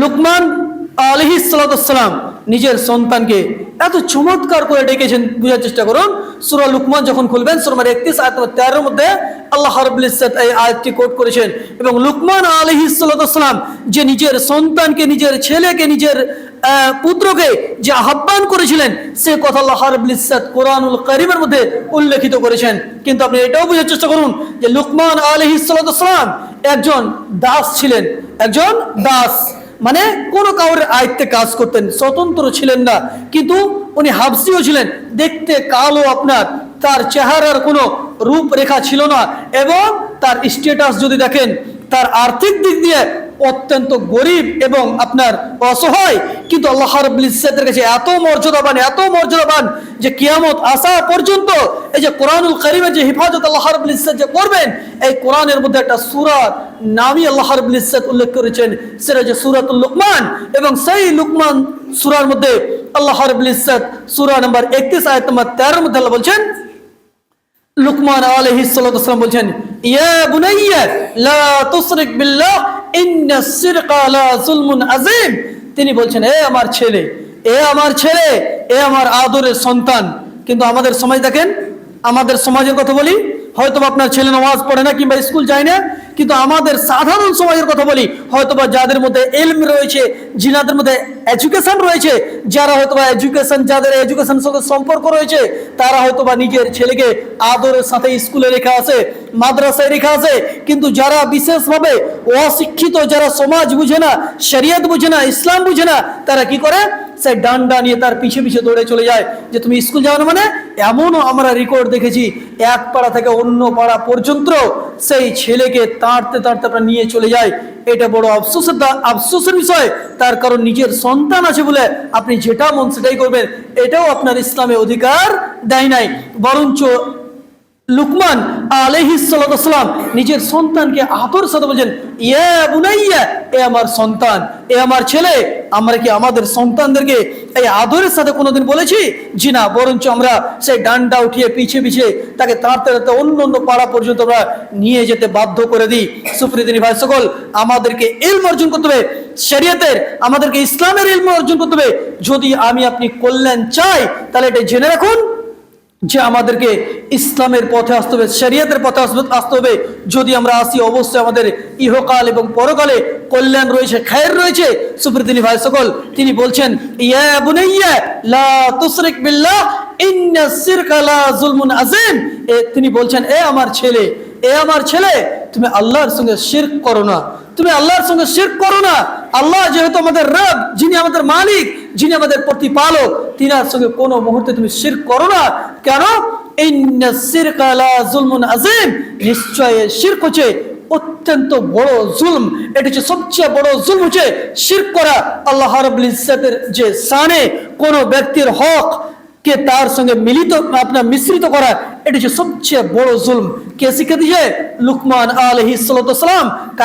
লুকমান আলহি সালাম নিজের সন্তানকে এত চমৎকার করে ডেকেছেন, বুঝার চেষ্টা করুন। সুরা লুকমান যখন খুলবেন সুরমার একত্রিশ, আয়াত তেরোর মধ্যে আল্লাহ রবুল ইজ্জত এই আয়াতটি কোট করেছেন। এবং লুকমান আলহি সালাম যে নিজের সন্তানকে, নিজের ছেলেকে, নিজের পুত্রকে যে আহ্বান করেছিলেন, সে কথা আল্লাহ রবুল ইজ্জত কোরআনুল করিমের মধ্যে উল্লেখিত করেছেন। কিন্তু আপনি এটাও বোঝার চেষ্টা করুন যে লুকমান আলহি সালাম একজন দাস ছিলেন, একজন দাস। মানে কোনো কাউরের আয়ত্তে কাজ করতেন, স্বতন্ত্র ছিলেন না। কিন্তু উনি হাবসিও ছিলেন, দেখতে কালো আপনার, তার চেহারার কোনো রূপরেখা ছিল না এবং তার স্টেটাস যদি দেখেন, তার আর্থিক দিক দিয়ে অত্যন্ত গরিব এবং আপনার অসহায়। কিন্তু আল্লাহ রাব্বুল ইজ্জতের কাছে এত মর্যাদাবান এত মর্যাদাবান যে কিয়ামত আসা পর্যন্ত এই যে কোরআনুল কারিমের যে হেফাজত আল্লাহ রাব্বুল ইজ্জত যে করবেন, এই কোরআনের মধ্যে একটা সূরা নামই আল্লাহ রাব্বুল ইজ্জত উল্লেখ করেছেন, সেটা যে সূরাতুল লুকমান। এবং সেই লুকমান সূরার মধ্যে আল্লাহ রাব্বুল ইজ্জত সূরা নাম্বার 31 আয়াত নম্বর 13 এর মধ্যে আল্লাহ বলছেন, লুকমান আলাইহিস সালাতু বলছেন, ইয়া বুনাইয়া, লা তুশরিক বিল্লাহ, ইন্না সিরকা লা যুলমুন আযীম। তিনি বলছেন, এ আমার ছেলে, এ আমার ছেলে, এ আমার আদরের সন্তান। কিন্তু আমাদের সমাজ দেখেন, আমাদের সমাজের কথা বলি হয়তো আপনার ছেলে নামাজ পড়ে না কিংবা স্কুল যায় না, কিন্তু আমাদের সাধারণ সমাজের কথা বলি হয়তো বা যাদের মধ্যে এলম রয়েছে জিনাদের মধ্যে এডুকেশন রয়েছে, যারা হয়তো বা এডুকেশন যাদের এডুকেশন সাথে সম্পর্ক রয়েছে, তারা হয়তো বা নিজের ছেলেকে আদরের সাথে স্কুলে রেখা আছে মাদ্রাসায় রেখা আছে কিন্তু যারা বিশেষভাবে অশিক্ষিত, যারা সমাজ বুঝে না, শরিয়ত বুঝে না, ইসলাম বুঝে না, তারা কি করে? সে ডান্ডা নিয়ে তার পিছে পিছে দৌড়ে চলে যায়। যে তুমি স্কুল যাও না মানে? এমনও আমরা রেকর্ড দেখেছি, এক পাড়া থেকে অন্য পাড়া পর্যন্ত সেই ছেলেকে তাড়তে তাড়তে আপনার নিয়ে চলে যায় এটা বড় আফসোসের আফসোসের বিষয়। তার কারণ নিজের সন্তান আছে বলে আপনি যেটা মন সেটাই করবেন। এটাও আপনার ইসলামে অধিকার দেয় নাই। বরঞ্চ লুকমান আলাইহিস সালাম নিজের সন্তানকে আদর সাথে বলছেন, ইয়া বুনাইয়া, এ আমার সন্তান, এ আমার ছেলে আমরা কি আমাদের সন্তানদেরকে এই আদরের সাথে কোনোদিন বলেছি? জি না, বরঞ্চ আমরা সেই ডান্ডা উঠিয়ে পিছিয়ে পিছিয়ে তাকে তাড়তে তাড়তে অন্য অন্য পাড়া পর্যন্ত আমরা নিয়ে যেতে বাধ্য করে দিই। সুপ্রিদিনী ভাই সকল, আমাদেরকে এলম অর্জন করতে হবে, শরিয়তের, আমাদেরকে ইসলামের এলম অর্জন করতে হবে। যদি আমি আপনি কল্যাণ চাই, তাহলে এটা জেনে রাখুন। যে আমাদেরকে ইসলামের পথে আসতে হবে, শরিয়তের পথে আসতে হবে। যদি আমরা আসি, অবশ্যই আমাদের ইহকাল এবং পরকালে কল্যাণ রয়েছে, খায়ের রয়েছে। সুপ্রতিনি ভাই সকল, তিনি বলছেন তিনি বলছেন, এ আমার ছেলে, এ আমার ছেলে, তুমি আল্লাহর সঙ্গে শিরক করো না। তুমি আল্লাহর সঙ্গে শিরক করো না। আল্লাহ যেহেতু আমাদের রব, যিনি আমাদের মালিক যিনি আমাদের প্রতিপালক, তিনার সঙ্গে কোনো মুহূর্তে তুমি শিরক করো না। কেন? অত্যন্ত বড় জুলম। এটা হচ্ছে সবচেয়ে বড় হচ্ছে শিরক করা। আল্লাহ যে শানে কোনো ব্যক্তির হক কে তার সঙ্গে মিলিত, আপনার মিশ্রিত করা, এটা হচ্ছে সবচেয়ে বড় জুলম। কে শিখে দিয়েছে? লুকমান আলহিস সালাম।